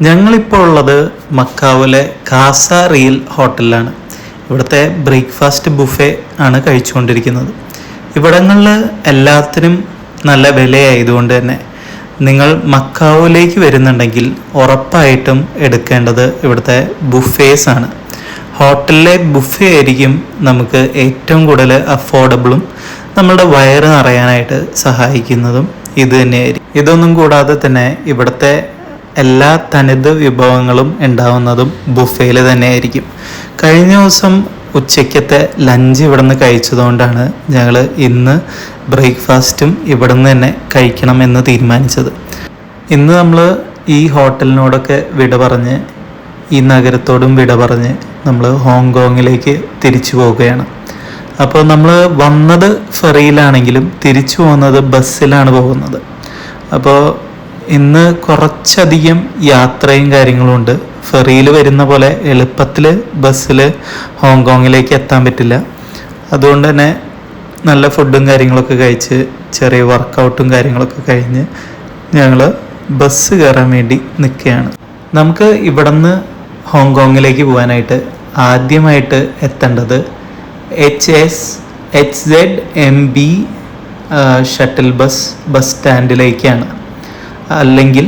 ഞങ്ങളിപ്പോൾ ഉള്ളത് മക്കാവിലെ കാസ റിയൽ ഹോട്ടലിലാണ്. ഇവിടുത്തെ ബ്രേക്ക്ഫാസ്റ്റ് ബുഫേ ആണ് കഴിച്ചുകൊണ്ടിരിക്കുന്നത്. ഇവിടങ്ങളിൽ എല്ലാത്തിനും നല്ല വിലയായതുകൊണ്ട് തന്നെ നിങ്ങൾ മക്കാവിലേക്ക് വരുന്നുണ്ടെങ്കിൽ ഉറപ്പായിട്ടും എടുക്കേണ്ടത് ഇവിടുത്തെ ബുഫേസ് ആണ്. ഹോട്ടലിലെ ബുഫേ ആയിരിക്കും നമുക്ക് ഏറ്റവും കൂടുതൽ അഫോർഡബിളും നമ്മളുടെ വയറ് നിറയാനായിട്ട് സഹായിക്കുന്നതും ഇത് തന്നെയായിരിക്കും. ഇതൊന്നും കൂടാതെ തന്നെ ഇവിടുത്തെ എല്ലാ തനത് വിഭവങ്ങളും ഉണ്ടാവുന്നതും ബുഫേയിൽ തന്നെയായിരിക്കും. കഴിഞ്ഞ ദിവസം ഉച്ചയ്ക്കത്തെ ലഞ്ച് ഇവിടെ നിന്ന് കഴിച്ചതുകൊണ്ടാണ് ഞങ്ങൾ ഇന്ന് ബ്രേക്ക്ഫാസ്റ്റും ഇവിടെ നിന്ന് തന്നെ കഴിക്കണം എന്ന് തീരുമാനിച്ചത്. ഇന്ന് നമ്മൾ ഈ ഹോട്ടലിനോടൊക്കെ വിട പറഞ്ഞ് ഈ നഗരത്തോടും വിട പറഞ്ഞ് നമ്മൾ ഹോങ്കോങ്ങിലേക്ക് തിരിച്ചു പോവുകയാണ്. അപ്പോൾ നമ്മൾ വന്നത് ഫെറിയിലാണെങ്കിലും തിരിച്ചു പോകുന്നത് ബസ്സിലാണ് പോകുന്നത്. അപ്പോൾ ഇന്ന് കുറച്ചധികം യാത്രയും കാര്യങ്ങളും ഉണ്ട്. ഫെറിയിൽ വരുന്ന പോലെ എളുപ്പത്തിൽ ബസ്സിൽ ഹോങ്കോങ്ങിലേക്ക് എത്താൻ പറ്റില്ല. അതുകൊണ്ട് തന്നെ നല്ല ഫുഡും കാര്യങ്ങളൊക്കെ കഴിച്ച് ചെറിയ വർക്കൗട്ടും കാര്യങ്ങളൊക്കെ കഴിഞ്ഞ് ഞങ്ങൾ ബസ് കയറാൻ വേണ്ടി നിൽക്കുകയാണ്. നമുക്ക് ഇവിടുന്ന് ഹോങ്കോങ്ങിലേക്ക് പോകാനായിട്ട് ആദ്യമായിട്ട് എത്തേണ്ടത് H S H Z M B shuttle bus bus സ്റ്റാൻഡിലേക്കാണ്. അല്ലെങ്കിൽ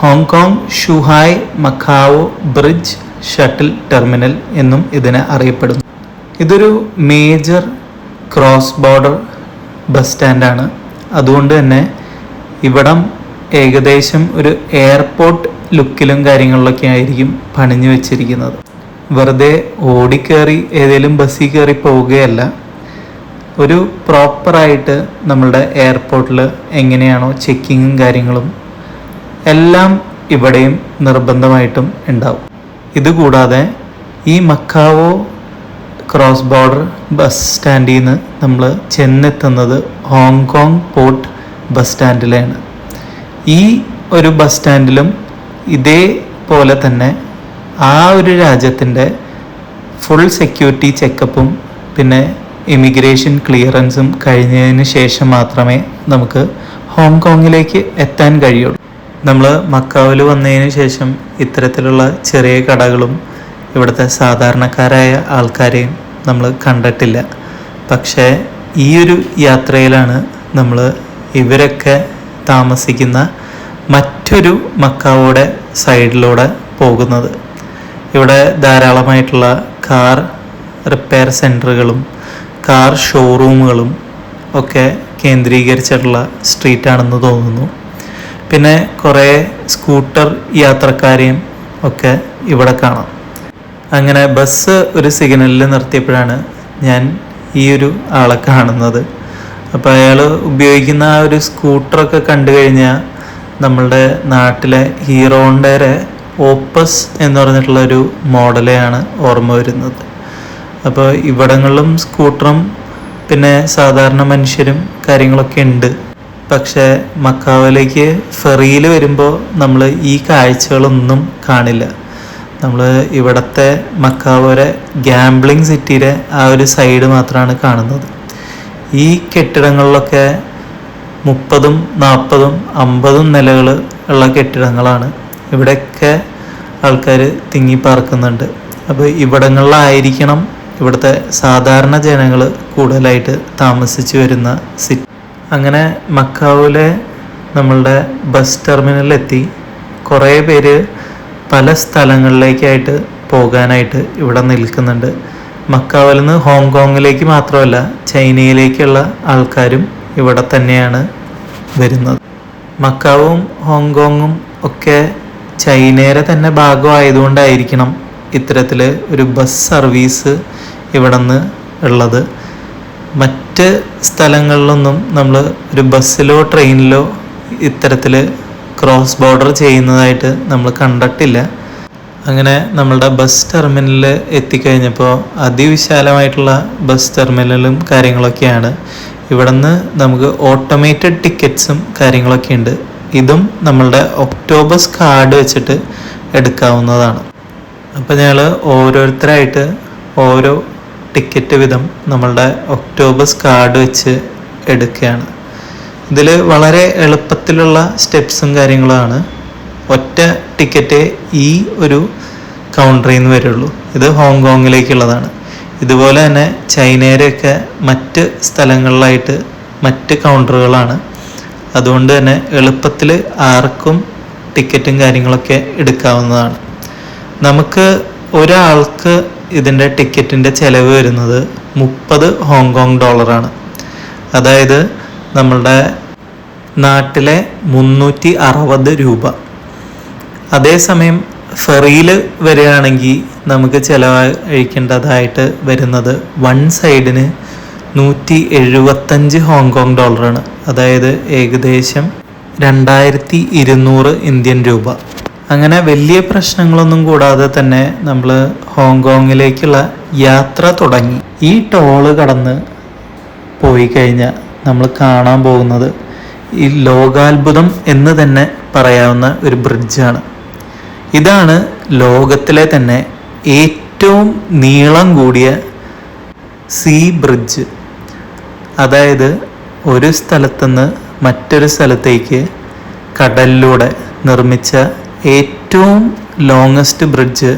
Hong Kong Zhuhai Macau bridge shuttle terminal എന്നും ഇതിനെ അറിയപ്പെടുന്നു. ഇതൊരു മേജർ ക്രോസ് ബോർഡർ ബസ് സ്റ്റാൻഡാണ്. അതുകൊണ്ട് തന്നെ ഇവിടം ഏകദേശം ഒരു എയർപോർട്ട് ലുക്കിലും കാര്യങ്ങളിലൊക്കെ ആയിരിക്കും പണിഞ്ഞു വെച്ചിരിക്കുന്നത്. വെറുതെ ഓടിക്കേറി ഏതെങ്കിലും ബസ്സിൽ കയറി പോവുകയല്ല. ഒരു പ്രോപ്പറായിട്ട് നമ്മളുടെ എയർപോർട്ടിൽ എങ്ങനെയാണോ ചെക്കിങ്ങും കാര്യങ്ങളും എല്ലാം ഇവിടെയും നിർബന്ധമായിട്ടും ഉണ്ടാവും. ഇതുകൂടാതെ ഈ മക്കാവോ ക്രോസ് ബോർഡർ ബസ് സ്റ്റാൻഡിൽ നിന്ന് നമ്മൾ ചെന്നെത്തുന്നത് ഹോങ്കോങ് പോർട്ട് ബസ് സ്റ്റാൻഡിലാണ് ഈ ഒരു ബസ് സ്റ്റാൻഡിലും ഇതേപോലെ തന്നെ ആ ഒരു രാജ്യത്തിന്റെ ഫുൾ സെക്യൂരിറ്റി ചെക്കപ്പും പിന്നെ ഇമിഗ്രേഷൻ ക്ലിയറൻസും കഴിഞ്ഞതിന് ശേഷം മാത്രമേ നമുക്ക് ഹോങ്കോങ്ങിലേക്ക് എത്താൻ കഴിയുള്ളൂ. നമ്മൾ മക്കാവിൽ വന്നതിന് ശേഷം ഇത്തരത്തിലുള്ള ചെറിയ കടകളും ഇവിടുത്തെ സാധാരണക്കാരായ ആൾക്കാരെയും നമ്മൾ കണ്ടിട്ടില്ല. പക്ഷേ ഈ ഒരു യാത്രയിലാണ് നമ്മൾ ഇവരൊക്കെ താമസിക്കുന്ന മറ്റൊരു മക്കാവോടെ സൈഡിലൂടെ പോകുന്നത്. ഇവിടെ ധാരാളമായിട്ടുള്ള കാർ റിപ്പയർ സെന്ററുകളും കാർ ഷോറൂമുകളും ഒക്കെ കേന്ദ്രീകരിച്ചിട്ടുള്ള സ്ട്രീറ്റാണെന്ന് തോന്നുന്നു. പിന്നെ കുറേ സ്കൂട്ടർ യാത്രക്കാരെയും ഒക്കെ ഇവിടെ കാണാം. അങ്ങനെ ബസ് ഒരു സിഗ്നലിൽ നിർത്തിയപ്പോഴാണ് ഞാൻ ഈ ഒരു ആളെ കാണുന്നത്. അപ്പോൾ അയാൾ ഉപയോഗിക്കുന്ന ആ ഒരു സ്കൂട്ടറൊക്കെ കണ്ടു കഴിഞ്ഞാൽ നമ്മളുടെ നാട്ടിലെ ഹീറോണ്ടയുടെ ഓപ്പസ് എന്ന് പറഞ്ഞിട്ടുള്ള ഒരു മോഡലെയാണ് ഓർമ്മ വരുന്നത്. അപ്പോൾ ഇവിടങ്ങളിലും സ്കൂട്ടറും പിന്നെ സാധാരണ മനുഷ്യരും കാര്യങ്ങളൊക്കെ ഉണ്ട്. പക്ഷേ മക്കാവിലേക്ക് ഫെറിയിൽ വരുമ്പോൾ നമ്മൾ ഈ കാഴ്ചകളൊന്നും കാണില്ല. നമ്മൾ ഇവിടത്തെ മക്കാവോരെ ഗാംബ്ലിംഗ് സിറ്റിയുടെ ആ ഒരു സൈഡ് മാത്രമാണ് കാണുന്നത്. ഈ കെട്ടിടങ്ങളിലൊക്കെ മുപ്പതും നാൽപ്പതും അമ്പതും നിലകൾ ഉള്ള കെട്ടിടങ്ങളാണ്. ഇവിടെയൊക്കെ ആൾക്കാർ തിങ്ങി പാർക്കുന്നുണ്ട് അപ്പോൾ ഇവിടങ്ങളിലായിരിക്കണം ഇവിടുത്തെ സാധാരണ ജനങ്ങൾ കൂടുതലായിട്ട് താമസിച്ചു വരുന്ന സിറ്റി അങ്ങനെ മക്കാവിലെ നമ്മളുടെ ബസ് ടെർമിനലിലെത്തി കുറേ പേര് പല സ്ഥലങ്ങളിലേക്കായിട്ട് പോകാനായിട്ട് ഇവിടെ നിൽക്കുന്നുണ്ട്. മക്കാവിൽ നിന്ന് ഹോങ്കോങ്ങിലേക്ക് മാത്രമല്ല ചൈനയിലേക്കുള്ള ആൾക്കാരും ഇവിടെ തന്നെയാണ് വരുന്നത്. മക്കാവും ഹോങ്കോങ്ങും ഒക്കെ ചൈനയുടെ തന്നെ ഭാഗമായതുകൊണ്ടായിരിക്കണം ഇത്തരത്തിൽ ഒരു ബസ് സർവീസ് ഇവിടെ നിന്ന് ഉള്ളത്. മറ്റ് സ്ഥലങ്ങളിലൊന്നും നമ്മൾ ഒരു ബസ്സിലോ ട്രെയിനിലോ ഇത്തരത്തിൽ ക്രോസ് ബോർഡർ ചെയ്യുന്നതായിട്ട് നമ്മൾ കണ്ടിട്ടില്ല. അങ്ങനെ നമ്മളുടെ ബസ് ടെർമിനലിൽ എത്തിക്കഴിഞ്ഞപ്പോൾ അതിവിശാലമായിട്ടുള്ള ബസ് ടെർമിനലും കാര്യങ്ങളൊക്കെയാണ്. ഇവിടെ നിന്ന് നമുക്ക് ഓട്ടോമേറ്റഡ് ടിക്കറ്റ്സും കാര്യങ്ങളൊക്കെ ഉണ്ട് ഇതും നമ്മളുടെ ഒക്ടോബസ് കാർഡ് വെച്ചിട്ട് എടുക്കാവുന്നതാണ്. അപ്പോൾ ഞങ്ങൾ ഓരോരുത്തരായിട്ട് ഓരോ ടിക്കറ്റ് വിധം നമ്മളുടെ ഒക്ടോബസ് കാർഡ് വെച്ച് എടുക്കുകയാണ്. ഇതിൽ വളരെ എളുപ്പത്തിലുള്ള സ്റ്റെപ്സും കാര്യങ്ങളുമാണ്. ഒറ്റ ടിക്കറ്റ് ഈ ഒരു കൗണ്ടറിൽ നിന്ന് വരുള്ളൂ. ഇത് ഹോങ്കോങ്ങിലേക്കുള്ളതാണ്. ഇതുപോലെ തന്നെ ചൈനയിലൊക്കെ മറ്റ് സ്ഥലങ്ങളിലായിട്ട് മറ്റ് കൗണ്ടറുകളാണ്. അതുകൊണ്ട് തന്നെ എളുപ്പത്തിൽ ആർക്കും ടിക്കറ്റും കാര്യങ്ങളൊക്കെ എടുക്കാവുന്നതാണ്. നമുക്ക് ഒരാൾക്ക് ഇതിന്റെ ടിക്കറ്റിന്റെ ചിലവ് വരുന്നത് മുപ്പത് ഹോങ്കോങ് ഡോളറാണ്. അതായത് നമ്മളുടെ നാട്ടിലെ മുന്നൂറ്റി അറുപത് രൂപ. അതേസമയം ഫെറിയിൽ വരികയാണെങ്കിൽ നമുക്ക് ചിലവഴിക്കേണ്ടതായിട്ട് വരുന്നത് വൺ സൈഡിന് നൂറ്റി എഴുപത്തഞ്ച് ഹോങ്കോങ് ഡോളറാണ്. അതായത് ഏകദേശം രണ്ടായിരത്തി ഇരുന്നൂറ് ഇന്ത്യൻ രൂപ. അങ്ങനെ വലിയ പ്രശ്നങ്ങളൊന്നും കൂടാതെ തന്നെ നമ്മൾ ഹോങ്കോങ്ങിലേക്കുള്ള യാത്ര തുടങ്ങി. ഈ ടോൾ കടന്ന് പോയി കഴിഞ്ഞാൽ നമ്മൾ കാണാൻ പോകുന്നത് ഈ ലോകാത്ഭുതം എന്ന് തന്നെ പറയാവുന്ന ഒരു ബ്രിഡ്ജാണ്. ഇതാണ് ലോകത്തിലെ തന്നെ ഏറ്റവും നീളം കൂടിയ സീ ബ്രിഡ്ജ്. അതായത് ഒരു സ്ഥലത്തുനിന്ന് മറ്റൊരു സ്ഥലത്തേക്ക് കടലിലൂടെ നിർമ്മിച്ച ഏറ്റവും ലോങ്ങസ്റ്റ് ബ്രിഡ്ജ്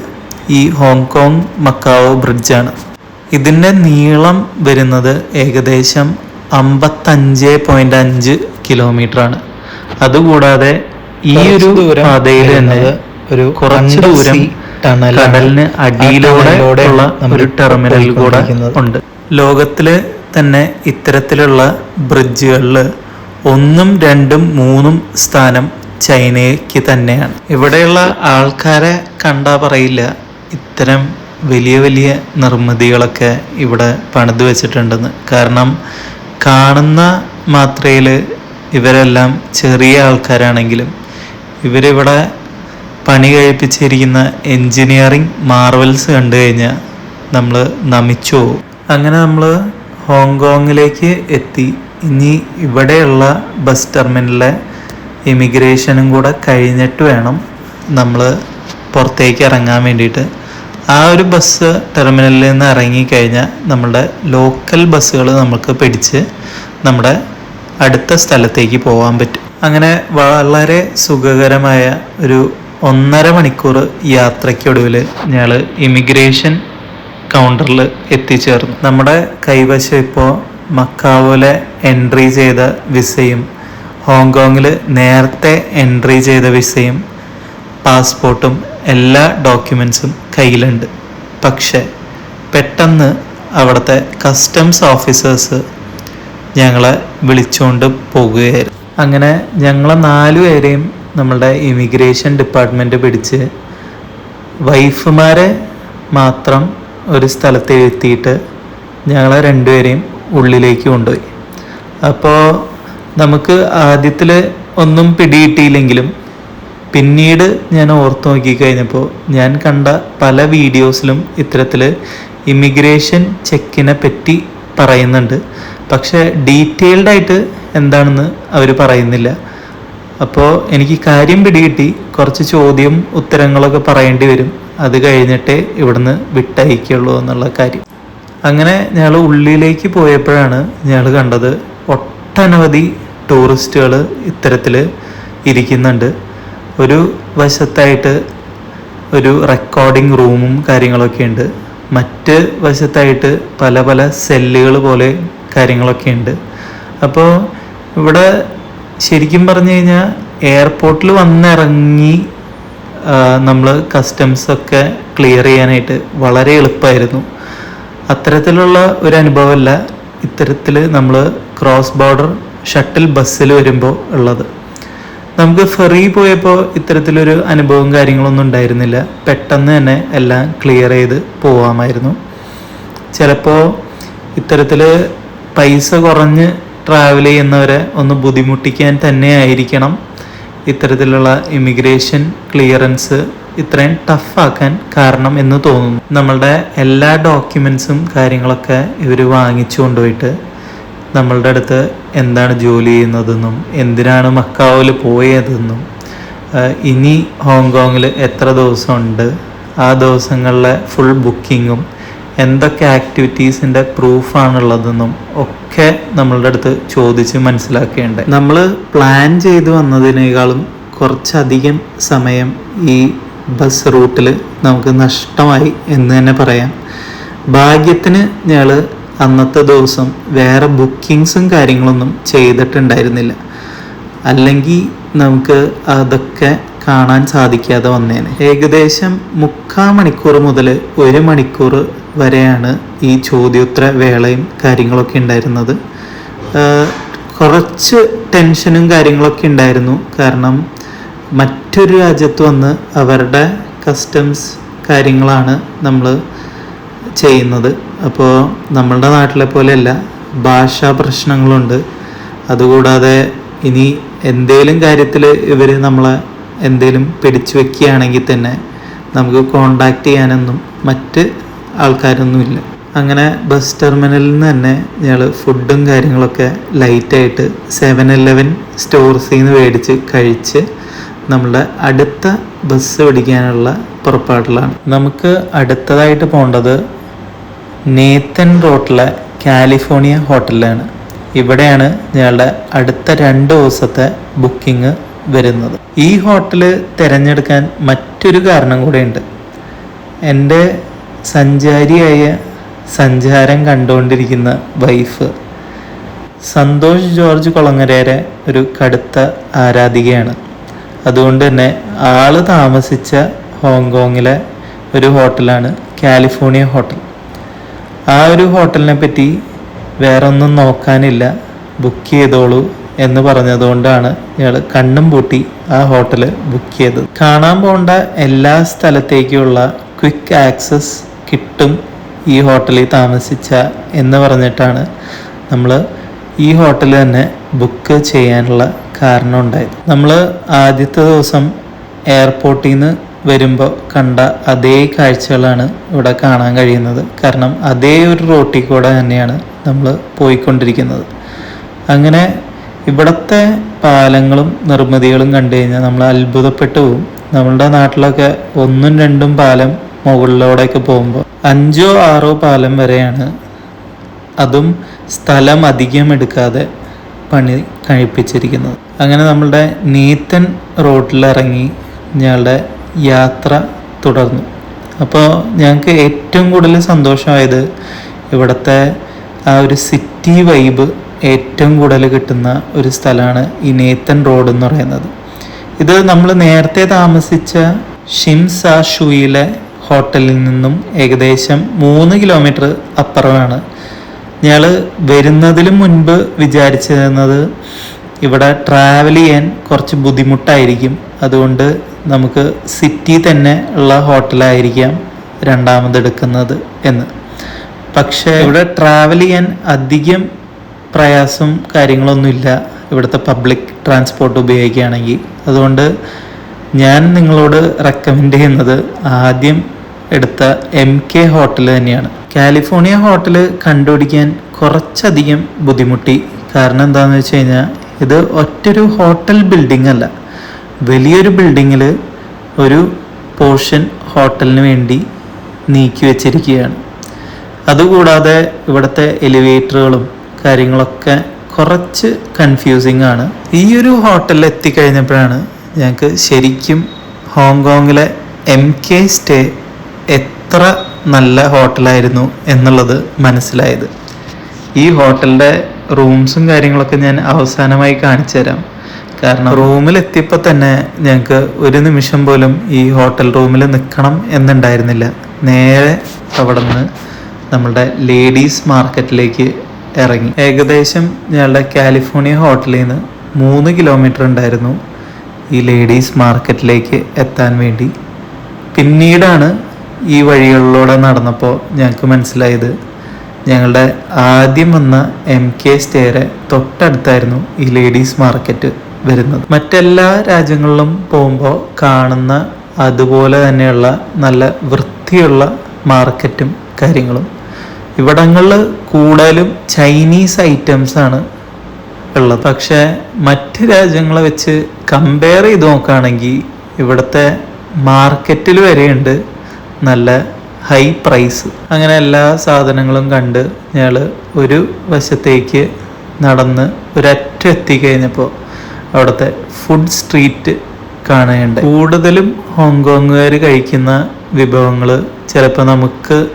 ഈ ഹോങ്കോങ് മക്കാവോ ബ്രിഡ്ജാണ് ഇതിന്റെ നീളം വരുന്നത് ഏകദേശം അമ്പത്തഞ്ച് പോയിന്റ് അഞ്ച് കിലോമീറ്റർ ആണ്. അതുകൂടാതെ ഈ ഒരു പാതയിൽ തന്നെ ഒരു കുറച്ച് ദൂരം കടലിന് അടിയിലൂടെ ഉള്ള ഒരു ടെർമിനൽ കൂടെ ഉണ്ട്. ലോകത്തിൽ തന്നെ ഇത്തരത്തിലുള്ള ബ്രിഡ്ജുകളിൽ ഒന്നും രണ്ടും മൂന്നും സ്ഥാനം ചൈനയ്ക്ക് തന്നെയാണ്. ഇവിടെയുള്ള ആൾക്കാരെ കണ്ടാ പറയില്ല. ഇത്തരം വലിയ വലിയ നിർമ്മിതികളൊക്കെ ഇവിടെ പണിത് വെച്ചിട്ടുണ്ടെന്ന്. കാരണം കാണുന്ന മാത്രയിൽ ഇവരെല്ലാം ചെറിയ ആൾക്കാരാണെങ്കിലും ഇവരിവിടെ പണി കഴിപ്പിച്ചിരിക്കുന്ന എൻജിനീയറിംഗ് മാർവൽസ് കണ്ടു കഴിഞ്ഞാൽ നമ്മൾ നമിച്ചു അങ്ങനെ നമ്മൾ ഹോങ്കോങ്ങിലേക്ക് എത്തി. ഇനി ഇവിടെയുള്ള ബസ് ടെർമിനലിലെ ഇമിഗ്രേഷനും കൂടെ കഴിഞ്ഞിട്ട് വേണം നമ്മൾ പുറത്തേക്ക് ഇറങ്ങാൻ വേണ്ടിയിട്ട്. ആ ഒരു ബസ് ടെർമിനലിൽ നിന്ന് ഇറങ്ങിക്കഴിഞ്ഞാൽ നമ്മുടെ ലോക്കൽ ബസ്സുകൾ നമുക്ക് പിടിച്ച് നമ്മുടെ അടുത്ത സ്ഥലത്തേക്ക് പോകാൻ പറ്റും. അങ്ങനെ വളരെ സുഖകരമായ ഒരു ഒന്നര മണിക്കൂർ യാത്രയ്ക്കൊടുവിൽ ഞങ്ങൾ ഇമിഗ്രേഷൻ കൗണ്ടറിൽ എത്തിച്ചേർന്നു. നമ്മുടെ കൈവശം ഇപ്പോൾ മക്കാവോലെ എൻട്രി ചെയ്ത വിസയും ഹോങ്കോങ്ങിൽ നേരത്തെ എൻട്രി ചെയ്ത വിസയും പാസ്പോർട്ടും എല്ലാ ഡോക്യുമെൻസും കയ്യിലുണ്ട്. പക്ഷേ പെട്ടെന്ന് അവിടുത്തെ കസ്റ്റംസ് ഓഫീസേഴ്സ് ഞങ്ങളെ വിളിച്ചുകൊണ്ട് പോകുകയായിരുന്നു. അങ്ങനെ ഞങ്ങളെ നാലു പേരെയും നമ്മളുടെ ഇമിഗ്രേഷൻ ഡിപ്പാർട്ട്മെന്റ് പിടിച്ച് വൈഫുമാരെ മാത്രം ഒരു സ്ഥലത്ത് എത്തിയിട്ട് ഞങ്ങളെ രണ്ടുപേരെയും ഉള്ളിലേക്ക് കൊണ്ടുപോയി. അപ്പോൾ നമുക്ക് ആദ്യത്തിൽ ഒന്നും പിടികിട്ടിയില്ലെങ്കിലും പിന്നീട് ഞാൻ ഓർത്ത് നോക്കിക്കഴിഞ്ഞപ്പോൾ ഞാൻ കണ്ട പല വീഡിയോസിലും ഇത്തരത്തിൽ ഇമിഗ്രേഷൻ ചെക്കിനെ പറ്റി പറയുന്നുണ്ട്. പക്ഷേ ഡീറ്റെയിൽഡായിട്ട് എന്താണെന്ന് അവർ പറയുന്നില്ല. അപ്പോൾ എനിക്ക് കാര്യം പിടികിട്ടി. കുറച്ച് ചോദ്യം ഉത്തരങ്ങളൊക്കെ പറയേണ്ടി വരും. അത് കഴിഞ്ഞിട്ടേ ഇവിടുന്ന് വിട്ടയക്കുള്ളൂ എന്നുള്ള കാര്യം. അങ്ങനെ ഞങ്ങൾ ഉള്ളിലേക്ക് പോയപ്പോഴാണ് ഞങ്ങൾ കണ്ടത് ഒട്ടനവധി ടൂറിസ്റ്റുകൾ ഇത്തരത്തിൽ ഇരിക്കുന്നുണ്ട്. ഒരു വശത്തായിട്ട് ഒരു റെക്കോർഡിംഗ് റൂമും കാര്യങ്ങളൊക്കെ ഉണ്ട്. മറ്റ് വശത്തായിട്ട് പല പല സെല്ലുകൾ പോലെ കാര്യങ്ങളൊക്കെ ഉണ്ട്. അപ്പോൾ ഇവിടെ ശരിക്കും പറഞ്ഞു കഴിഞ്ഞാൽ എയർപോർട്ടിൽ വന്നിറങ്ങി നമ്മൾ കസ്റ്റംസ് ഒക്കെ ക്ലിയർ ചെയ്യാനായിട്ട് വളരെ എളുപ്പമായിരുന്നു അത്തരത്തിലുള്ള ഒരു അനുഭവമല്ല. ഇത്തരത്തിൽ നമ്മൾ ക്രോസ് ബോർഡർ ഷട്ടിൽ ബസ്സിൽ വരുമ്പോൾ ഉള്ളത്. നമുക്ക് ഫെറി പോയപ്പോൾ ഇത്തരത്തിലൊരു അനുഭവം കാര്യങ്ങളൊന്നും ഉണ്ടായിരുന്നില്ല. പെട്ടെന്ന് തന്നെ എല്ലാം ക്ലിയർ ചെയ്ത് പോവാമായിരുന്നു. ചിലപ്പോൾ ഇത്തരത്തിൽ പൈസ കുറഞ്ഞ് ട്രാവൽ ചെയ്യുന്നവരെ ഒന്ന് ബുദ്ധിമുട്ടിക്കാൻ തന്നെ ആയിരിക്കണം. ഇത്തരത്തിലുള്ള ഇമിഗ്രേഷൻ ക്ലിയറൻസ് ഇത്രയും ടഫാക്കാൻ കാരണം എന്ന് തോന്നുന്നു. നമ്മളുടെ എല്ലാ ഡോക്യുമെൻസും കാര്യങ്ങളൊക്കെ ഇവർ വാങ്ങിച്ചു കൊണ്ടുപോയിട്ട് നമ്മളുടെ അടുത്ത് എന്താണ് ജോലി ചെയ്യുന്നതെന്നും എന്തിനാണ് മക്കാവിൽ പോയതെന്നും ഇനി ഹോങ്കോങ്ങിൽ എത്ര ദിവസമുണ്ട് ആ ദിവസങ്ങളിലെ ഫുൾ ബുക്കിങ്ങും എന്തൊക്കെ ആക്ടിവിറ്റീസിന്റെ പ്രൂഫാണുള്ളതെന്നും ഒക്കെ നമ്മളുടെ അടുത്ത് ചോദിച്ച് മനസ്സിലാക്കേണ്ടത് നമ്മൾ പ്ലാൻ ചെയ്ത് വന്നതിനേക്കാളും കുറച്ചധികം സമയം ഈ ബസ് റൂട്ടിൽ നമുക്ക് നഷ്ടമായി എന്ന് തന്നെ പറയാം. ഭാഗ്യത്തിന് ഞങ്ങൾ അന്നത്തെ ദിവസം വേറെ ബുക്കിങ്സും കാര്യങ്ങളൊന്നും ചെയ്തിട്ടുണ്ടായിരുന്നില്ല. അല്ലെങ്കിൽ നമുക്ക് അതൊക്കെ കാണാൻ സാധിക്കാതെ വന്നേനെ. ഏകദേശം മുക്കാൽ മണിക്കൂർ മുതൽ ഒരു മണിക്കൂർ വരെയാണ് ഈ ചോദ്യോത്തര വേളയും കാര്യങ്ങളൊക്കെ ഉണ്ടായിരുന്നത്. കുറച്ച് ടെൻഷനും കാര്യങ്ങളൊക്കെ ഉണ്ടായിരുന്നു. കാരണം മറ്റൊരു രാജ്യത്ത് വന്ന് അവരുടെ കസ്റ്റംസ് കാര്യങ്ങളാണ് നമ്മൾ ചെയ്യുന്നത്. അപ്പോൾ നമ്മളുടെ നാട്ടിലെ പോലെയല്ല ഭാഷാ പ്രശ്നങ്ങളുണ്ട്. അതുകൂടാതെ ഇനി എന്തേലും കാര്യത്തിൽ ഇവർ നമ്മളെ എന്തേലും പിടിച്ചു വെക്കുകയാണെങ്കിൽ തന്നെ നമുക്ക് കോണ്ടാക്ട് ചെയ്യാനൊന്നും മറ്റ് ആൾക്കാരൊന്നുമില്ല. അങ്ങനെ ബസ് ടെർമിനലിൽ നിന്ന് തന്നെ ഞങ്ങൾ ഫുഡും കാര്യങ്ങളൊക്കെ ലൈറ്റായിട്ട് സെവൻ ഇലവൻ സ്റ്റോർസിൽ നിന്ന് മേടിച്ച് കഴിച്ച് നമ്മളുടെ അടുത്ത ബസ് പിടിക്കാനുള്ള പുറപ്പാടിലാണ്. നമുക്ക് അടുത്തതായിട്ട് പോകേണ്ടത് നേത്തൻ റോട്ടിലെ കാലിഫോർണിയ ഹോട്ടലിലാണ് ഇവിടെയാണ് ഞങ്ങളുടെ അടുത്ത രണ്ട് ദിവസത്തെ ബുക്കിംഗ് വരുന്നത്. ഈ ഹോട്ടൽ തിരഞ്ഞെടുക്കാൻ മറ്റൊരു കാരണം കൂടെയുണ്ട്. എന്റെ സഞ്ചാരിയായ സഞ്ചാരം കണ്ടുകൊണ്ടിരിക്കുന്ന വൈഫ് സന്തോഷ് ജോർജ് കുളങ്ങരയുടെ ഒരു കടുത്ത ആരാധികയാണ്. അതുകൊണ്ട് തന്നെ ആൾ താമസിച്ച ഹോങ്കോങ്ങിലെ ഒരു ഹോട്ടലാണ് കാലിഫോർണിയ ഹോട്ടൽ ആ ഒരു ഹോട്ടലിനെ പറ്റി വേറെ ഒന്നും നോക്കാനില്ല. ബുക്ക് ചെയ്തോളൂ എന്ന് പറഞ്ഞതുകൊണ്ടാണ് ഞങ്ങൾ കണ്ണും പൂട്ടി ആ ഹോട്ടൽ ബുക്ക് ചെയ്തത്. കാണാൻ പോകേണ്ട എല്ലാ സ്ഥലത്തേക്കുള്ള ക്വിക്ക് ആക്സസ് കിട്ടും ഈ ഹോട്ടലിൽ താമസിച്ച എന്ന് പറഞ്ഞിട്ടാണ് നമ്മൾ ഈ ഹോട്ടൽ തന്നെ ബുക്ക് ചെയ്യാനുള്ള കാരണം ഉണ്ടായത്. നമ്മൾ ആദ്യത്തെ ദിവസം എയർപോർട്ടിൽ നിന്ന് വരുമ്പോൾ കണ്ട അതേ കാഴ്ചകളാണ് ഇവിടെ കാണാൻ കഴിയുന്നത്. കാരണം അതേ ഒരു റോട്ടിൽ കൂടെ തന്നെയാണ് നമ്മൾ പോയിക്കൊണ്ടിരിക്കുന്നത്. അങ്ങനെ ഇവിടുത്തെ പാലങ്ങളും നിർമ്മിതികളും കണ്ടു കഴിഞ്ഞാൽ നമ്മൾ അത്ഭുതപ്പെട്ടു പോകും നമ്മളുടെ നാട്ടിലൊക്കെ ഒന്നും രണ്ടും പാലം മുകളിലൂടെയൊക്കെ പോകുമ്പോൾ അഞ്ചോ ആറോ പാലം വരെയാണ് അതും സ്ഥലം അധികം എടുക്കാതെ പണി കഴിപ്പിച്ചിരിക്കുന്നത്. അങ്ങനെ നമ്മളുടെ നീത്തൻ റോഡിലിറങ്ങി ഞങ്ങളുടെ യാത്ര തുടർന്നു. അപ്പോൾ ഞങ്ങൾക്ക് ഏറ്റവും കൂടുതൽ സന്തോഷമായത് ഇവിടുത്തെ ആ ഒരു സിറ്റി വൈബ് ഏറ്റവും കൂടുതൽ കിട്ടുന്ന ഒരു സ്ഥലമാണ് ഈ നേത്തൻ റോഡ് എന്ന് പറയുന്നത്. ഇത് നമ്മൾ നേരത്തെ താമസിച്ച ഷിംസ ഷുയിലെ ഹോട്ടലിൽ നിന്നും ഏകദേശം മൂന്ന് കിലോമീറ്റർ അപ്പുറമാണ്. ഞങ്ങൾ വരുന്നതിന് മുൻപ് വിചാരിച്ചിരുന്നത് ഇവിടെ ട്രാവൽ ചെയ്യാൻ കുറച്ച് ബുദ്ധിമുട്ടായിരിക്കും. അതുകൊണ്ട് നമുക്ക് സിറ്റി തന്നെ ഉള്ള ഹോട്ടലായിരിക്കാം രണ്ടാമത് എടുക്കുന്നത് എന്ന്. പക്ഷേ ഇവിടെ ട്രാവൽ ചെയ്യാൻ അധികം പ്രയാസം കാര്യങ്ങളൊന്നുമില്ല. ഇവിടുത്തെ പബ്ലിക് ട്രാൻസ്പോർട്ട് ഉപയോഗിക്കുകയാണെങ്കിൽ. അതുകൊണ്ട് ഞാൻ നിങ്ങളോട് റെക്കമെൻഡ് ചെയ്യുന്നത് ആദ്യം എടുത്ത എം കെ ഹോട്ടൽ തന്നെയാണ്. കാലിഫോർണിയ ഹോട്ടൽ കണ്ടുപിടിക്കാൻ കുറച്ചധികം ബുദ്ധിമുട്ടി. കാരണം എന്താണെന്ന് വെച്ച് കഴിഞ്ഞാൽ ഇത് ഒറ്റൊരു ഹോട്ടൽ ബിൽഡിംഗ് അല്ല. വലിയൊരു ബിൽഡിങ്ങിൽ ഒരു പോർഷൻ ഹോട്ടലിന് വേണ്ടി നീക്കി വെച്ചിരിക്കുകയാണ്. അതുകൂടാതെ ഇവിടുത്തെ എലിവേറ്ററുകളും കാര്യങ്ങളൊക്കെ കുറച്ച് കൺഫ്യൂസിങ് ആണ്. ഈ ഒരു ഹോട്ടലിൽ എത്തിക്കഴിഞ്ഞപ്പോഴാണ് ഞങ്ങൾക്ക് ശരിക്കും ഹോങ്കോങ്ങിലെ എം കെ സ്റ്റേ എത്ര നല്ല ഹോട്ടലായിരുന്നു എന്നുള്ളത് മനസ്സിലായത്. ഈ ഹോട്ടലിന്റെ റൂംസും കാര്യങ്ങളൊക്കെ ഞാൻ അവസാനമായി കാണിച്ചു തരാം കാരണം റൂമിൽ എത്തിയപ്പോൾ തന്നെ ഞങ്ങൾക്ക് ഒരു നിമിഷം പോലും ഈ ഹോട്ടൽ റൂമിൽ നിൽക്കണം എന്നുണ്ടായിരുന്നില്ല. നേരെ അവിടെ നിന്ന് നമ്മളുടെ ലേഡീസ് മാർക്കറ്റിലേക്ക് ഇറങ്ങി. ഏകദേശം ഞങ്ങളുടെ കാലിഫോർണിയ ഹോട്ടലിൽ നിന്ന് മൂന്ന് കിലോമീറ്റർ ഉണ്ടായിരുന്നു ഈ ലേഡീസ് മാർക്കറ്റിലേക്ക് എത്താൻ വേണ്ടി. പിന്നീടാണ് ഈ വഴികളിലൂടെ നടന്നപ്പോൾ ഞങ്ങൾക്ക് മനസ്സിലായത് ഞങ്ങളുടെ ആദ്യം വന്ന എം കെ സ്റ്റേറെ തൊട്ടടുത്തായിരുന്നു ഈ ലേഡീസ് മാർക്കറ്റ്. വരുന്നത്. മറ്റെല്ലാ രാജ്യങ്ങളിലും പോകുമ്പോൾ കാണുന്ന അതുപോലെ തന്നെയുള്ള നല്ല വൃത്തിയുള്ള മാർക്കറ്റും കാര്യങ്ങളും. ഇവിടങ്ങളിൽ കൂടുതലും ചൈനീസ് ഐറ്റംസ് ആണ് ഉള്ളത്. പക്ഷേ മറ്റ് രാജ്യങ്ങളെ വെച്ച് കമ്പയർ ചെയ്ത് നോക്കുകയാണെങ്കിൽ ഇവിടുത്തെ മാർക്കറ്റിൽ വരെയുണ്ട് നല്ല ഹൈ പ്രൈസ് അങ്ങനെ എല്ലാ സാധനങ്ങളും കണ്ട് ഞങ്ങൾ ഒരു വശത്തേക്ക് നടന്ന് ഒരറ്റം എത്തിക്കഴിഞ്ഞപ്പോൾ അവിടുത്തെ ഫുഡ് സ്ട്രീറ്റ് കാണേണ്ടത് കൂടുതലും ഹോങ്കോങ്ങുകാർ കഴിക്കുന്ന വിഭവങ്ങൾ ചിലപ്പോൾ നമുക്ക്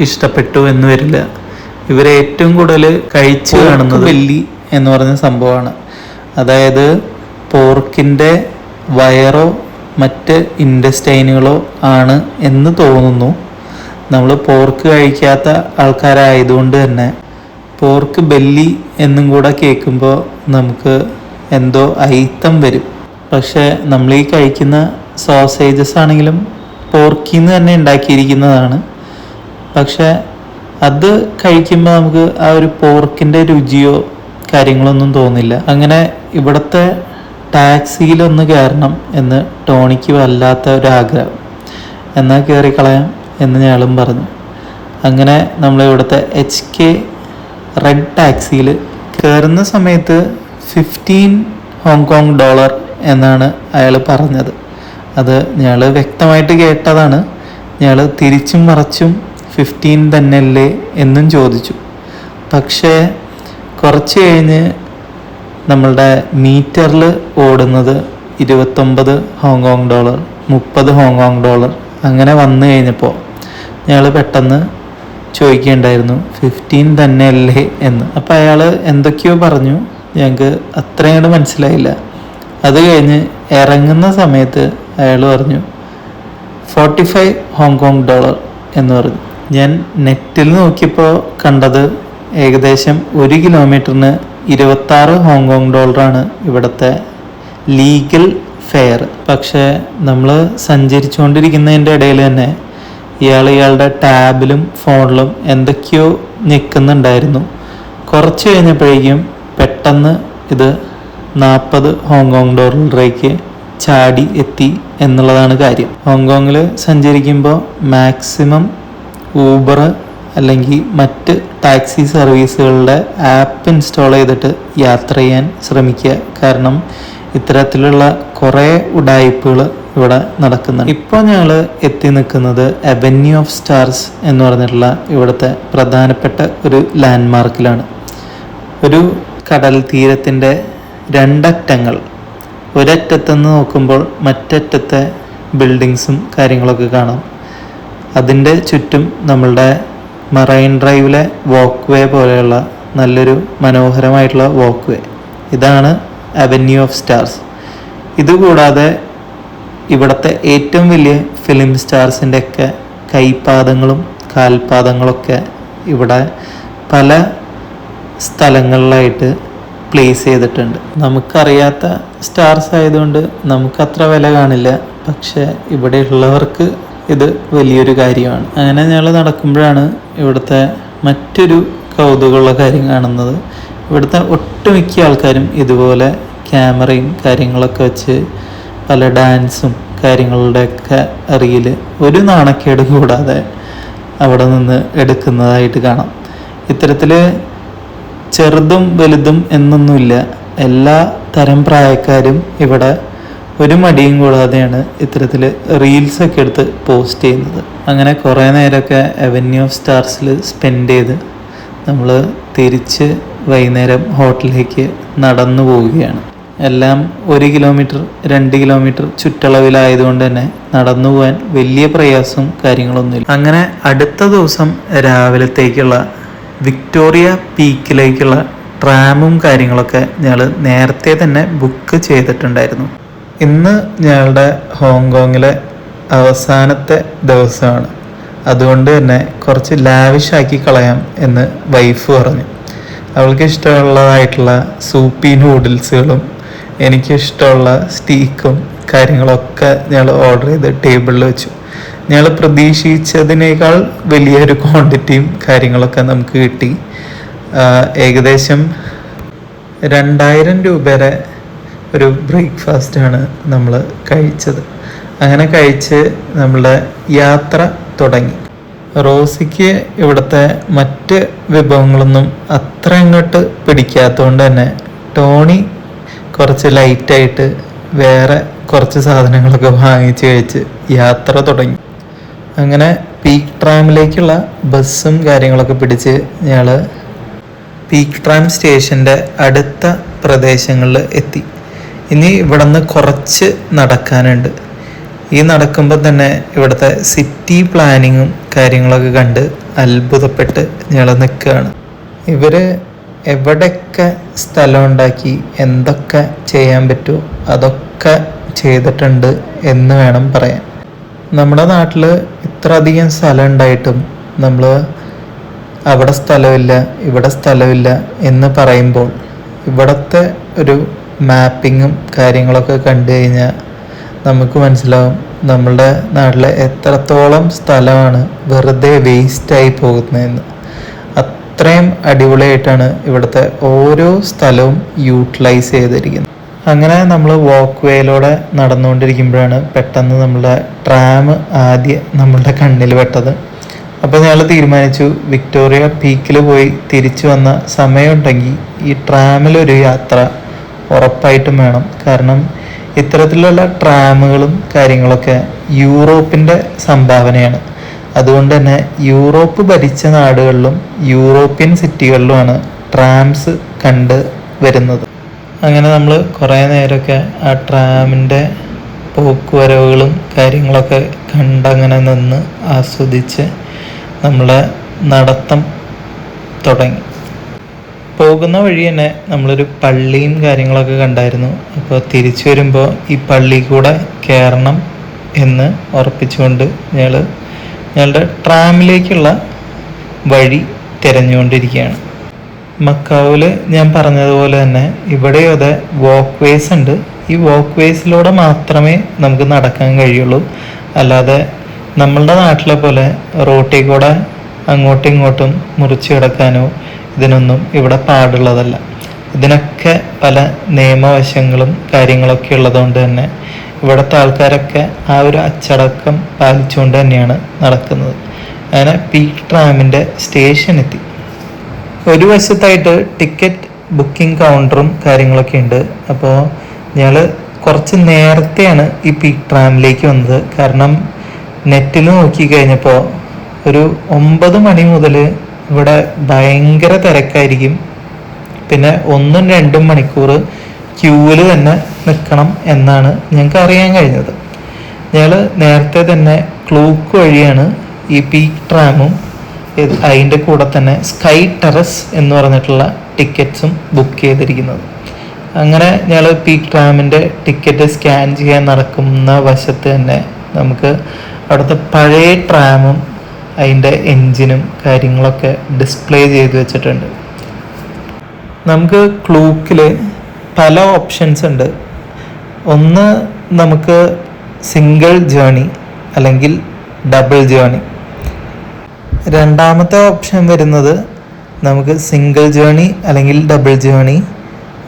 ഇഷ്ടപ്പെട്ടു എന്ന് വരില്ല. ഇവർ ഏറ്റവും കൂടുതൽ കഴിച്ചു കാണുന്നത് വെല്ലി എന്ന് പറഞ്ഞ സംഭവമാണ്. അതായത് പോർക്കിന്റെ വയറോ മറ്റ് ഇൻഡസ്റ്റൈനുകളോ ആണ് എന്ന് തോന്നുന്നു. നമ്മൾ പോർക്ക് കഴിക്കാത്ത ആൾക്കാരായതുകൊണ്ട് തന്നെ പോർക്ക് ബെല്ലി എന്നും കൂടെ കേൾക്കുമ്പോൾ നമുക്ക് എന്തോ അയിത്തം വരും. പക്ഷേ നമ്മൾ ഈ കഴിക്കുന്ന സോസേജസ് ആണെങ്കിലും പോർക്കിൽ നിന്ന് തന്നെ ഉണ്ടാക്കിയിരിക്കുന്നതാണ്. പക്ഷേ അത് കഴിക്കുമ്പോൾ നമുക്ക് ആ ഒരു പോർക്കിന്റെ രുചിയോ കാര്യങ്ങളൊന്നും തോന്നില്ല. അങ്ങനെ ഇവിടുത്തെ ടാക്സിയിലൊന്ന് കയറണം എന്ന് ടോണിക്ക് വല്ലാത്ത ഒരു ആഗ്രഹം. എന്നാൽ കയറിക്കളയാം എന്ന് ഞാളും പറഞ്ഞു. അങ്ങനെ നമ്മൾ ഇവിടുത്തെ എച്ച് കെ റെഡ് ടാക്സിയിൽ കയറുന്ന സമയത്ത് ഫിഫ്റ്റീൻ ഹോങ്കോങ് ഡോളർ എന്നാണ് അയാൾ പറഞ്ഞത്. അത് ഞങ്ങൾ വ്യക്തമായിട്ട് കേട്ടതാണ്. ഞങ്ങൾ തിരിച്ചും മറച്ചും ഫിഫ്റ്റീൻ തന്നെയല്ലേ എന്നും ചോദിച്ചു. പക്ഷേ കുറച്ച് കഴിഞ്ഞ് നമ്മളുടെ മീറ്ററിൽ ഓടുന്നത് ഇരുപത്തൊമ്പത് ഹോങ്കോങ് ഡോളർ മുപ്പത് ഹോങ്കോങ് ഡോളർ അങ്ങനെ വന്നു കഴിഞ്ഞപ്പോൾ ഞങ്ങൾ പെട്ടെന്ന് ചോദിക്കുകയുണ്ടായിരുന്നു ഫിഫ്റ്റീൻ തന്നെയല്ലേ? എന്ന്. അപ്പോൾ അയാൾ എന്തൊക്കെയോ പറഞ്ഞു. ഞങ്ങൾക്ക് അത്രയും കൂടെ മനസ്സിലായില്ല. അത് കഴിഞ്ഞ് ഇറങ്ങുന്ന സമയത്ത് അയാൾ പറഞ്ഞു ഫോർട്ടി ഫൈവ് ഹോങ്കോങ് ഡോളർ എന്ന് പറഞ്ഞു. ഞാൻ നെറ്റിൽ നോക്കിയപ്പോൾ കണ്ടത് ഏകദേശം ഒരു കിലോമീറ്ററിന് ഇരുപത്താറ് ഹോങ്കോങ് ഡോളറാണ് ഇവിടുത്തെ ലീഗൽ ഫെയർ. പക്ഷേ നമ്മൾ സഞ്ചരിച്ചുകൊണ്ടിരിക്കുന്നതിന്റെ ഇടയിൽ തന്നെ ഇയാൾ ഇയാളുടെ ടാബിലും ഫോണിലും എന്തൊക്കെയോ ഞെക്കുന്നുണ്ടായിരുന്നു. കുറച്ച് കഴിഞ്ഞപ്പോഴേക്കും പെട്ടെന്ന് ഇത് നാൽപ്പത് ഹോങ്കോങ് ഡോളറിലേക്ക് ചാടി എത്തി എന്നുള്ളതാണ് കാര്യം. ഹോങ്കോങ്ങിൽ സഞ്ചരിക്കുമ്പോൾ മാക്സിമം ഊബർ അല്ലെങ്കിൽ മറ്റ് ടാക്സി സർവീസുകളുടെ ആപ്പ് ഇൻസ്റ്റാൾ ചെയ്തിട്ട് യാത്ര ചെയ്യാൻ ശ്രമിക്കുക. കാരണം ഇത്തരത്തിലുള്ള കുറേ ഉടായ്പകൾ ഇവിടെ നടക്കുന്നുണ്ട്. ഇപ്പോൾ ഞങ്ങൾ എത്തി നിൽക്കുന്നത് അവന്യൂ ഓഫ് സ്റ്റാർസ് എന്ന് പറഞ്ഞിട്ടുള്ള ഇവിടുത്തെ പ്രധാനപ്പെട്ട ഒരു ലാൻഡ്മാർക്കിലാണ് ഒരു കടൽ തീരത്തിന്റെ രണ്ടറ്റങ്ങൾ. ഒരറ്റത്തുനിന്ന് നോക്കുമ്പോൾ മറ്ററ്റത്തെ ബിൽഡിങ്സും കാര്യങ്ങളൊക്കെ കാണാം. അതിന്റെ ചുറ്റും നമ്മളുടെ മറൈൻ ഡ്രൈവിലെ വാക്ക് വേ പോലെയുള്ള നല്ലൊരു മനോഹരമായിട്ടുള്ള വാക്ക് വേ ഇതാണ് അവന്യൂ ഓഫ് സ്റ്റാർസ് ഇതുകൂടാതെ ഇവിടുത്തെ ഏറ്റവും വലിയ ഫിലിം സ്റ്റാർസിന്റെ ഒക്കെ കൈപ്പാദങ്ങളും കാൽപാദങ്ങളൊക്കെ ഇവിടെ പല സ്ഥലങ്ങളിലായിട്ട് പ്ലേസ് ചെയ്തിട്ടുണ്ട്. നമുക്കറിയാത്ത സ്റ്റാർസ് ആയതുകൊണ്ട് നമുക്ക് അത്ര വില കാണില്ല. പക്ഷേ ഇവിടെ ഉള്ളവർക്ക് ഇത് വലിയൊരു കാര്യമാണ്. അങ്ങനെ ഞങ്ങൾ നടക്കുമ്പോഴാണ് ഇവിടുത്തെ മറ്റൊരു കൗതുകമുള്ള കാര്യം കാണുന്നത്. ഇവിടുത്തെ ഒട്ടുമിക്ക ആൾക്കാരും ഇതുപോലെ ക്യാമറയും കാര്യങ്ങളൊക്കെ വെച്ച് പല ഡാൻസും കാര്യങ്ങളുടെയൊക്കെ അറിയിൽ ഒരു നാണക്കേട് കൂടാതെ അവിടെ നിന്ന് എടുക്കുന്നതായിട്ട് കാണാം. ഇത്തരത്തിൽ ചെറുതും വലുതും എന്നൊന്നുമില്ല. എല്ലാ തരം പ്രായക്കാരും ഇവിടെ ഒരു മടിയും കൂടാതെയാണ് ഇത്തരത്തിൽ റീൽസൊക്കെ എടുത്ത് പോസ്റ്റ് ചെയ്യുന്നത്. അങ്ങനെ കുറേ നേരമൊക്കെ അവന്യൂ ഓഫ് സ്റ്റാർസിൽ സ്പെൻഡ് ചെയ്ത് നമ്മൾ തിരിച്ച് വൈകുന്നേരം ഹോട്ടലിലേക്ക് നടന്നു പോവുകയാണ്. എല്ലാം ഒരു കിലോമീറ്റർ രണ്ട് കിലോമീറ്റർ ചുറ്റളവിലായതുകൊണ്ട് തന്നെ നടന്നു പോകാൻ വലിയ പ്രയാസവും കാര്യങ്ങളൊന്നുമില്ല. അങ്ങനെ അടുത്ത ദിവസം രാവിലത്തേക്കുള്ള വിക്ടോറിയ പീക്കിലേക്കുള്ള ട്രാമും കാര്യങ്ങളൊക്കെ ഞങ്ങൾ നേരത്തെ തന്നെ ബുക്ക് ചെയ്തിട്ടുണ്ടായിരുന്നു. ഇന്ന് ഞങ്ങളുടെ ഹോങ്കോങ്ങിലെ അവസാനത്തെ ദിവസമാണ്. അതുകൊണ്ട് തന്നെ കുറച്ച് ലാവിഷാക്കി കളയാം എന്ന് വൈഫ് പറഞ്ഞു. അവൾക്ക് ഇഷ്ടമുള്ളതായിട്ടുള്ള സൂപ്പി നൂഡിൽസുകളും എനിക്കിഷ്ടമുള്ള സ്റ്റീക്കും കാര്യങ്ങളൊക്കെ ഞങ്ങൾ ഓർഡർ ചെയ്ത് ടേബിളിൽ വെച്ചു. ഞങ്ങൾ പ്രതീക്ഷിച്ചതിനേക്കാൾ വലിയൊരു ക്വാണ്ടിറ്റിയും കാര്യങ്ങളൊക്കെ നമുക്ക് കിട്ടി. ഏകദേശം രണ്ടായിരം രൂപ വരെ ഒരു ബ്രേക്ക്ഫാസ്റ്റാണ് നമ്മൾ കഴിച്ചത്. അങ്ങനെ കഴിച്ച് നമ്മളുടെ യാത്ര തുടങ്ങി. റോസിക്ക് ഇവിടുത്തെ മറ്റ് വിഭവങ്ങളൊന്നും അത്ര അങ്ങോട്ട് പിടിക്കാത്തതുകൊണ്ട് തന്നെ ടോണി കുറച്ച് ലൈറ്റായിട്ട് വേറെ കുറച്ച് സാധനങ്ങളൊക്കെ വാങ്ങിച്ച് കഴിച്ച് യാത്ര തുടങ്ങി. അങ്ങനെ പീക്ക് ട്രാമിലേക്കുള്ള ബസ്സും കാര്യങ്ങളൊക്കെ പിടിച്ച് ഞങ്ങൾ പീക്ക് ട്രാം സ്റ്റേഷന്റെ അടുത്ത പ്രദേശങ്ങളിൽ എത്തി. ഇനി ഇവിടെ നിന്ന് കുറച്ച് നടക്കാനുണ്ട്. ഈ നടക്കുമ്പോൾ തന്നെ ഇവിടുത്തെ സിറ്റി പ്ലാനിങ്ങും കാര്യങ്ങളൊക്കെ കണ്ട് അത്ഭുതപ്പെട്ട് ഞങ്ങൾ നിൽക്കുകയാണ്. ഇവർ എവിടെയൊക്കെ സ്ഥലം ഉണ്ടാക്കി എന്തൊക്കെ ചെയ്യാൻ പറ്റുമോ അതൊക്കെ ചെയ്തിട്ടുണ്ട് എന്ന് വേണം പറയാൻ. നമ്മുടെ നാട്ടിൽ ഇത്ര അധികം സ്ഥലം ഉണ്ടായിട്ടും നമ്മൾ അവിടെ സ്ഥലമില്ല ഇവിടെ സ്ഥലമില്ല എന്ന് പറയുമ്പോൾ ഇവിടുത്തെ ഒരു മാപ്പിങ്ങും കാര്യങ്ങളൊക്കെ കണ്ടു കഴിഞ്ഞാൽ നമുക്ക് മനസ്സിലാവും നമ്മളുടെ നാട്ടിലെ എത്രത്തോളം സ്ഥലമാണ് വെറുതെ വേസ്റ്റായി പോകുന്നതെന്ന്. അത്രയും അടിപൊളിയായിട്ടാണ് ഇവിടുത്തെ ഓരോ സ്ഥലവും യൂട്ടിലൈസ് ചെയ്തിരിക്കുന്നത്. അങ്ങനെ നമ്മൾ വാക്ക് വേയിലൂടെ നടന്നുകൊണ്ടിരിക്കുമ്പോഴാണ് പെട്ടെന്ന് നമ്മളുടെ ട്രാം ആദ്യം നമ്മളുടെ കണ്ണിൽ പെട്ടത്. അപ്പോൾ ഞങ്ങൾ തീരുമാനിച്ചു വിക്ടോറിയ പീക്കിൽ പോയി തിരിച്ചു വന്ന സമയമുണ്ടെങ്കിൽ ഈ ട്രാമിലൊരു യാത്ര ഉറപ്പായിട്ടും വേണം. കാരണം ഇത്തരത്തിലുള്ള ട്രാമുകളും കാര്യങ്ങളൊക്കെ യൂറോപ്പിന്റെ സംഭാവനയാണ്. അതുകൊണ്ട് തന്നെ യൂറോപ്പ് ഭരിച്ച നാടുകളിലും യൂറോപ്യൻ സിറ്റികളിലുമാണ് ട്രാംസ് കണ്ട് വരുന്നത്. അങ്ങനെ നമ്മൾ കുറേ നേരമൊക്കെ ആ ട്രാമിന്റെ പോക്കുവരവുകളും കാര്യങ്ങളൊക്കെ കണ്ടങ്ങനെ നിന്ന് ആസ്വദിച്ച് നമ്മളെ നടത്തം തുടങ്ങി. പോകുന്ന വഴി തന്നെ നമ്മളൊരു പള്ളിയും കാര്യങ്ങളൊക്കെ കണ്ടായിരുന്നു. അപ്പോൾ തിരിച്ചു വരുമ്പോൾ ഈ പള്ളി കൂടെ കയറണം എന്ന് ഉറപ്പിച്ചുകൊണ്ട് ഞങ്ങൾ ഞങ്ങളുടെ ട്രാമിലേക്കുള്ള വഴി തിരഞ്ഞുകൊണ്ടിരിക്കുകയാണ്. മക്കാവിൽ ഞാൻ പറഞ്ഞതുപോലെ തന്നെ ഇവിടെ അതെ വാക്ക് വേസ് ഉണ്ട്. ഈ വാക്ക് വേസിലൂടെ മാത്രമേ നമുക്ക് നടക്കാൻ കഴിയുള്ളൂ. അല്ലാതെ നമ്മളുടെ നാട്ടിലെ പോലെ റോട്ടിൽ കൂടെ അങ്ങോട്ടും ഇങ്ങോട്ടും മുറിച്ച് കിടക്കാനോ ഇതിനൊന്നും ഇവിടെ പാടുള്ളതല്ല. ഇതിനൊക്കെ പല നിയമവശങ്ങളും കാര്യങ്ങളൊക്കെ ഉള്ളതുകൊണ്ട് തന്നെ ഇവിടുത്തെ ആൾക്കാരൊക്കെ ആ ഒരു അച്ചടക്കം പാലിച്ചുകൊണ്ട് തന്നെയാണ് നടക്കുന്നത്. അങ്ങനെ പീക്ക് ട്രാമിന്റെ സ്റ്റേഷൻ എത്തി. ഒരു വശത്തായിട്ട് ടിക്കറ്റ് ബുക്കിംഗ് കൗണ്ടറും കാര്യങ്ങളൊക്കെ ഉണ്ട്. അപ്പോൾ ഞങ്ങൾ കുറച്ച് നേരത്തെയാണ് ഈ പീക്ക് ട്രാമിലേക്ക് വന്നത്. കാരണം നെറ്റിൽ നോക്കി കഴിഞ്ഞപ്പോൾ ഒരു ഒമ്പത് മണി മുതൽ ഇവിടെ ഭയങ്കര തിരക്കായിരിക്കും. പിന്നെ ഒന്നും രണ്ടും മണിക്കൂർ ക്യൂവിൽ തന്നെ നിൽക്കണം എന്നാണ് ഞങ്ങൾക്ക് അറിയാൻ കഴിഞ്ഞത്. ഞങ്ങൾ നേരത്തെ തന്നെ ക്ലൂക്ക് വഴിയാണ് ഈ പീക്ക് ട്രാമും അതിന്റെ കൂടെ തന്നെ സ്കൈ ടെറസ് എന്ന് പറഞ്ഞിട്ടുള്ള ടിക്കറ്റ്സും ബുക്ക് ചെയ്തിരിക്കുന്നത്. അങ്ങനെ ഞങ്ങൾ പീക്ക് ട്രാമിന്റെ ടിക്കറ്റ് സ്കാൻ ചെയ്യാൻ നടക്കുന്ന വശത്ത് തന്നെ നമുക്ക് അവിടുത്തെ പഴയ ട്രാമും അതിന്റെ എൻജിനും കാര്യങ്ങളൊക്കെ ഡിസ്പ്ലേ ചെയ്ത് വെച്ചിട്ടുണ്ട്. നമുക്ക് ക്ലൂക്കിൽ പല ഓപ്ഷൻസ് ഉണ്ട്. ഒന്ന് നമുക്ക് സിംഗിൾ ജേണി അല്ലെങ്കിൽ ഡബിൾ ജേണി രണ്ടാമത്തെ ഓപ്ഷൻ വരുന്നത് നമുക്ക് സിംഗിൾ ജേണി അല്ലെങ്കിൽ ഡബിൾ ജേണി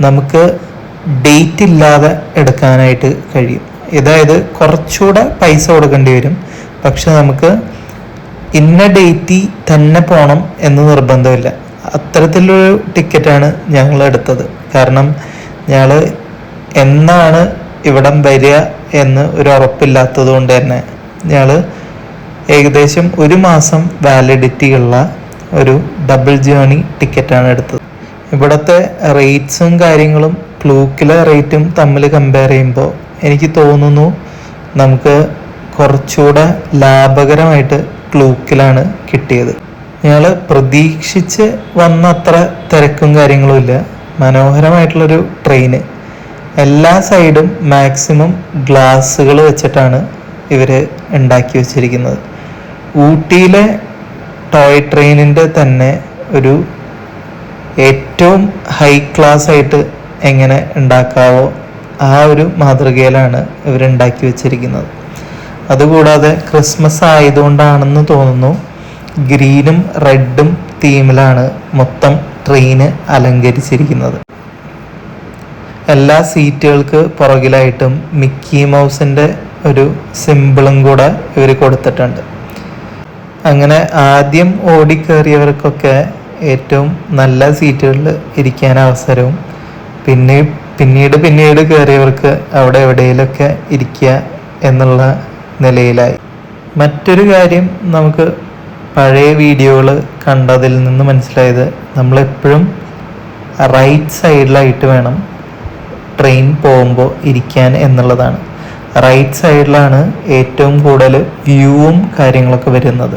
നമുക്ക് ഡേറ്റ് ഇല്ലാതെ എടുക്കാനായിട്ട് കഴിയും. അതായത് കുറച്ചുകൂടെ പൈസ കൊടുക്കേണ്ടി വരും. പക്ഷെ നമുക്ക് ഇന്ന ഡേറ്റ് തന്നെ പോകണം എന്ന് നിർബന്ധമില്ല. അത്തരത്തിലൊരു ടിക്കറ്റാണ് ഞങ്ങൾ എടുത്തത്. കാരണം ഞങ്ങൾ എന്നാണ് ഇവിടം വരിക എന്ന് ഒരു ഉറപ്പില്ലാത്തത് കൊണ്ട് തന്നെ ഞങ്ങൾ ഏകദേശം ഒരു മാസം വാലിഡിറ്റി ഉള്ള ഒരു ഡബിൾ ജേണി ടിക്കറ്റാണ് എടുത്തത്. ഇവിടുത്തെ റേറ്റ്സും കാര്യങ്ങളും ക്ലൂക്കിലെ റേറ്റും തമ്മിൽ കമ്പയർ ചെയ്യുമ്പോൾ എനിക്ക് തോന്നുന്നു നമുക്ക് കുറച്ചുകൂടെ ലാഭകരമായിട്ട് ക്ലൂക്കിലാണ് കിട്ടിയത്. ഞങ്ങൾ പ്രതീക്ഷിച്ച് വന്നത്ര തിരക്കും കാര്യങ്ങളും ഇല്ല. മനോഹരമായിട്ടുള്ളൊരു ട്രെയിന് എല്ലാ സൈഡും മാക്സിമം ഗ്ലാസ്സുകൾ വെച്ചിട്ടാണ് ഇവർ ഉണ്ടാക്കി വച്ചിരിക്കുന്നത്. ഊട്ടിയിലെ ടോയ് ട്രെയിനിന്റെ തന്നെ ഒരു ഏറ്റവും ഹൈ ക്ലാസ് ആയിട്ട് എങ്ങനെ ഉണ്ടാക്കാവോ ആ ഒരു മാതൃകയിലാണ് ഇവരുണ്ടാക്കി വെച്ചിരിക്കുന്നത്. അതുകൂടാതെ ക്രിസ്മസ് ആയതുകൊണ്ടാണെന്ന് തോന്നുന്നു ഗ്രീനും റെഡും തീമിലാണ് മൊത്തം ട്രെയിന് അലങ്കരിച്ചിരിക്കുന്നത്. എല്ലാ സീറ്റുകൾക്ക് പുറകിലായിട്ടും മിക്കി മൗസിന്റെ ഒരു സിമ്പിളും കൂടെ ഇവർ കൊടുത്തിട്ടുണ്ട്. അങ്ങനെ ആദ്യം ഓടിക്കേറിയവർക്കൊക്കെ ഏറ്റവും നല്ല സീറ്റുകളിൽ ഇരിക്കാൻ അവസരവും പിന്നെ പിന്നീട് പിന്നീട് കയറിയവർക്ക് അവിടെ എവിടെയെങ്കിലൊക്കെ ഇരിക്കുക എന്നുള്ള നിലയിലായി. മറ്റൊരു കാര്യം നമുക്ക് പഴയ വീഡിയോകൾ കണ്ടതിൽ നിന്ന് മനസ്സിലായത് നമ്മളെപ്പോഴും റൈറ്റ് സൈഡിലായിട്ട് വേണം ട്രെയിൻ പോകുമ്പോൾ ഇരിക്കാൻ എന്നുള്ളതാണ്. റൈറ്റ് സൈഡിലാണ് ഏറ്റവും കൂടുതൽ വ്യൂവും കാര്യങ്ങളൊക്കെ വരുന്നത്.